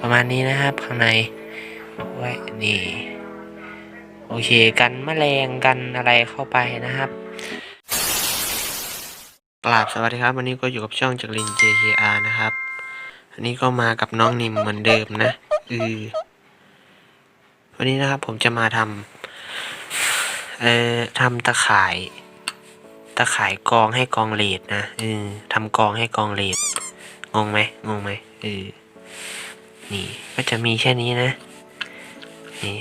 ประมาณนี้นะครับ ข้างในไว้นี่ โอเคกันแมลงกันอะไรเข้าไปนะครับกราบสวัสดีครับ วันนี้ก็อยู่กับช่องจักริน JKR นะครับอันนี้ก็มากับน้องนิมเหมือนเดิมนะอือวันนี้นะครับผมจะมาทำเอ่อทำตะข่ายตะข่ายกองให้กองเลดนะเออทำกองให้กองเลดงงไหมงงไหมเออ นี่ก็จะมีแค่นี้นะนี่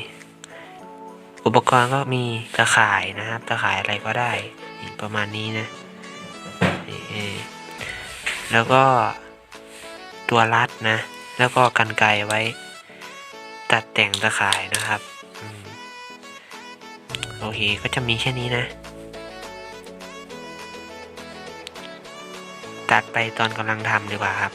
อุปกรณ์ก็มีตะข่ายนะครับตะข่ายอะไรก็ได้ประมาณนี้นะนแล้วก็ตัวรัดนะ แล้วก็กันไกไว้ ตัดแต่งตะข่ายนะครับอโอเคก็จะมีแค่นี้นะ ตัดไปตอนกำลังทำดีกว่าครับ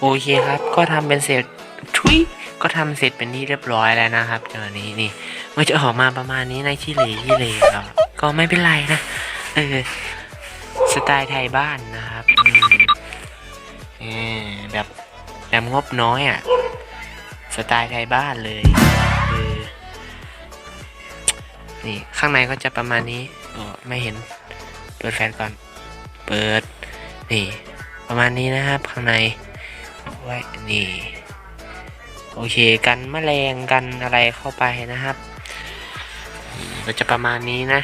โอเคครับ ก็ทำเป็นเสร็จทุยก็ทำเสร็จเป็นที่เรียบร้อยแล้วนะครับเจอนี้นี่มันจะออกมาประมาณนี้ในที่เลที่เหลก็ก็ไม่เป็นไรนะเออสไตล์ไทยบ้านนะครับอืมเออแบบแบบงบน้อยอะสไตล์ไทยบ้านเลยเออนี่ข้างในก็จะประมาณนี้โอ้ไม่เห็น เปิดแฟลชก่อน เปิด นี่ ประมาณนี้นะครับ ข้างใน ไว้ นี่ โอเค กันแมลงกันอะไรเข้าไปนะครับมก็จะประมาณนี้นะ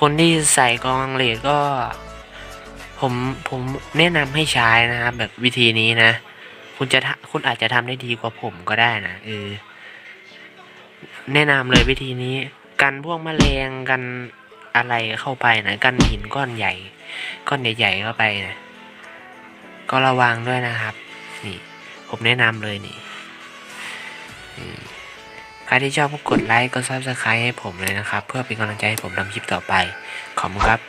คนที่ใส่กรองอังเลดก็ ผมผมแนะนำให้ใช้นะครับ แบบวิธีนี้นะ คุณจะทะคุณอาจจะทำได้ดีกว่าผมก็ได้นะเออแนะนำเลยวิธีนี้ กันพวกแมลงกันอะไรเข้าไปนะ กันหินก้อนใหญ่ ก้อนใหญ่ๆเข้าไปนะ ก็ระวังด้วยนะครับ นี่ ผมแนะนำเลยนี่ใครที่ชอบก็กดไลค์ กดซับสไครต์ให้ผมเลยนะครับ เพื่อเป็นกำลังใจให้ผมทำคลิปต่อไป ขอบคุณครับ